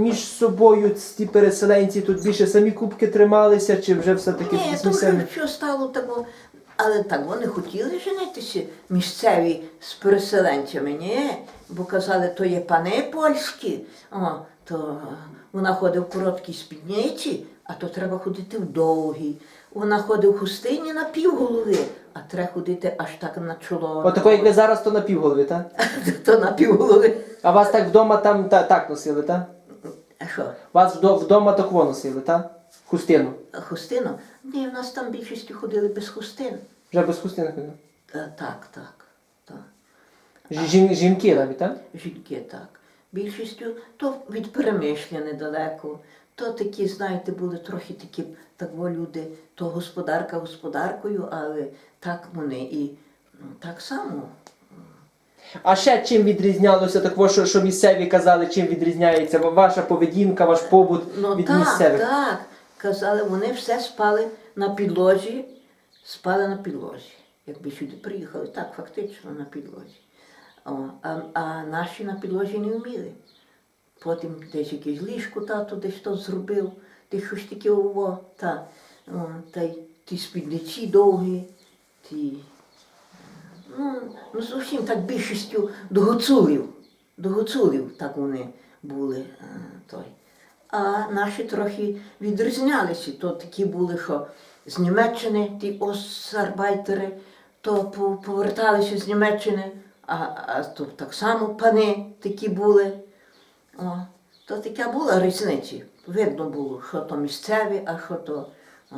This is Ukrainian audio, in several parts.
Між собою ці переселенці тут більше самі кубки трималися, чи вже все-таки Ні, з то місцями? вже що стало того. Але так вони хотіли женитися місцеві з переселенцями, ні? Бо казали, то є пани польські, о, то вона ходить в короткій спідниці, а то треба ходити в довгій. Вона ходить в хустині на півголови, а треба ходити аж так на чоло. Отако, як ви зараз, то на півголові, так? То на півголови. А вас так вдома там та, так носили, так? А що? Вас вдо- вдома такого носили, так? Хустину. Хустину? Ні, в нас там більшістю ходили без хустин. Вже без хустини ходили. Е, Так, так, так. Ж- жін- жінки навіть, так? Жінки так. Більшістю то від перемишля недалеко, то такі, знаєте, були трохи такі так во люди, то господарка господаркою, але так вони і ну, так само. А ще чим відрізнялося такого, що, що місцеві казали, чим відрізняється ваша поведінка, ваш побут Ну від так, місцевих? так. Казали, вони все спали на підлозі, спали на підлозі. Якби сюди приїхали, так, фактично на підлозі. О, а, а наші на підлозі не вміли. Потім десь якесь ліжко тато десь то зробив, десь щось таке ово, та, о, та й ті спідниці довгі, ті. Ну, ну зовсім так більшістю до гуцулів. До гуцулів так вони були. е, той. А наші трохи відрізнялися. То такі були, що з Німеччини, ті осарбайтери, то поверталися з Німеччини, а, а то так само пани такі були. О, то така була різниця. Видно було, що то місцеві, а що то. О.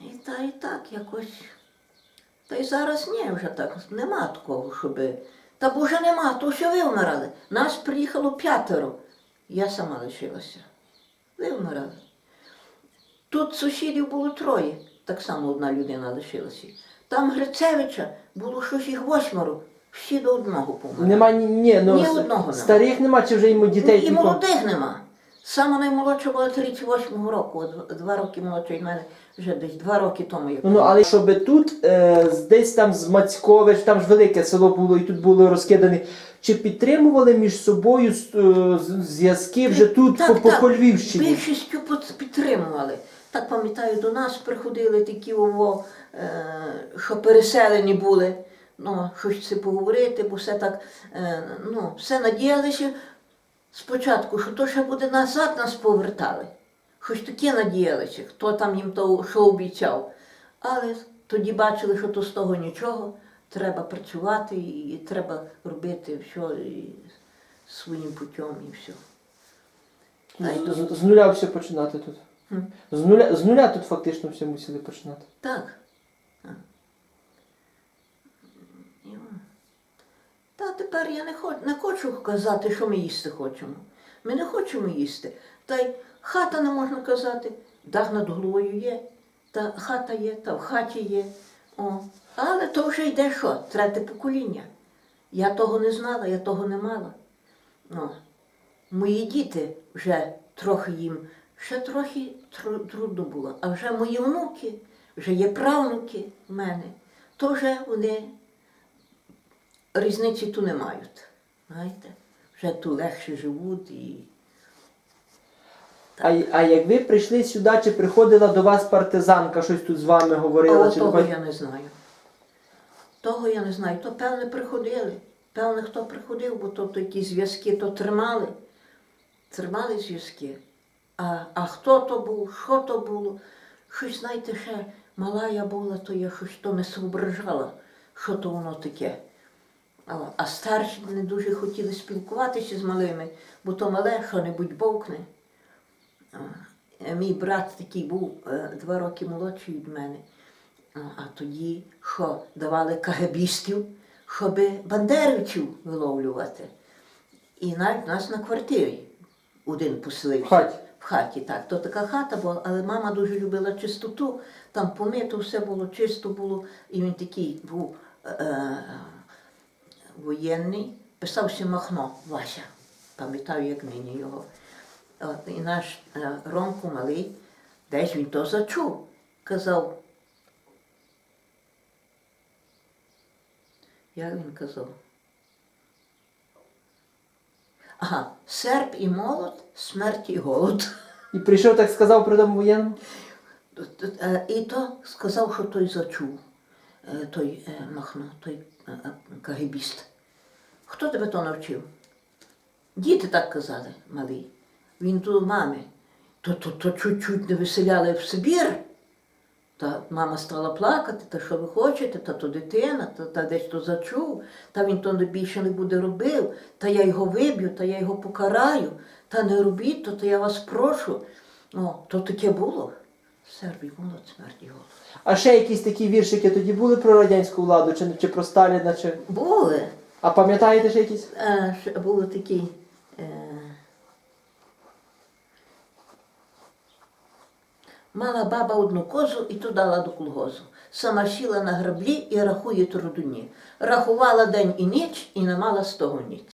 І та і так якось. Та й зараз ні, вже так нема такого, щоби. Та бо вже нема, то що ви вмирали. Нас приїхало п'ятеро. Я сама лишилася. Ви вмирали. Тут сусідів було троє, так само одна людина лишилася. Там Грицевича було щось їх восьмеро, всі до одного померли. Нема ні, ні, ну, Ні одного нема. старих нема, чи вже йому дітей І тільки? молодих нема. Саме наймолодша була 38-го року, от два роки молодша від мене, вже десь два роки тому. Як Ну, але щоб тут, е, десь там з Мацькович, там ж велике село було, і тут були розкидані. Чи підтримували між собою е, зв'язки вже тут, по, по, по Львівщині? Більшістю підтримували. Так пам'ятаю, до нас приходили такі ово, е, що переселені були. Ну, щось це поговорити, бо все так, е, ну, все надіялися спочатку, що то ще буде назад нас повертали. Щось таке надіялися, хто там їм то що обіцяв. Але тоді бачили, що то з того нічого, треба працювати і, треба робити все і своїм путем і все. З, з- з нуля все починати тут. Хм. З нуля, з нуля тут фактично все мусили починати. Так. І о. Та тепер я не хочу, не хочу казати, що ми їсти хочемо. Ми не хочемо їсти. Та й хата не можна казати, дах над головою є, та хата є, та в хаті є. О. Але то вже йде що? Третє покоління. Я того не знала, я того не мала. О. Мої діти вже трохи їм, ще трохи тру- трудно було. А вже мої внуки, вже є правнуки в мене, то вже вони різниці ту не мають. Знаєте? Вже ту легше живуть і. А, а як ви прийшли сюди, чи приходила до вас партизанка, щось тут з вами говорила? О, чи того я не знаю. Того я не знаю. То певне приходили. Певне, хто приходив, бо то, то якісь зв'язки то тримали. Тримали зв'язки. А, а хто то був, що то було? Щось, знаєте, ще мала я була, то я щось то не соображала, що то воно таке. А, старші не дуже хотіли спілкуватися з малими, бо то мале що-небудь бовкне. Е, Мій брат такий був е, два роки молодший від мене. А, А тоді що давали кагебістів, щоб бандерівців виловлювати. І навіть нас на квартирі один поселився. В хаті? В хаті, так. То така хата була, але мама дуже любила чистоту, там помито все було, чисто було. І він такий був е, е, воєнний, писався Махно Вася. Пам'ятаю, як нині його. От, і наш е, Ромко малий, десь він то зачув. Казав. Як він казав? Ага, серп і молот, смерть і голод. І прийшов, так сказав при тому воєнному. Е, І то сказав, що той зачув, е, той е, Махно, той е, е, кагибіст. Хто тебе то навчив? Діти так казали, малий. Він до мами. То, то, то чуть-чуть не виселяли в Сибір. Та мама стала плакати, та що ви хочете, та то дитина, та, та десь то зачув, та він то більше не буде робив, та я його виб'ю, та я його покараю, та не робіть, то, то я вас прошу. О, то таке було. Сербій молод, смерті голод. А ще якісь такі віршики тоді були про радянську владу, чи, чи про Сталіна, чи. Були. А пам'ятаєте ще якісь? Е, ще були такі. Е... Мала баба одну козу і ту дала до колгозу. Сама сіла на граблі і рахує трудуні. Рахувала день і ніч і не мала з того ніч.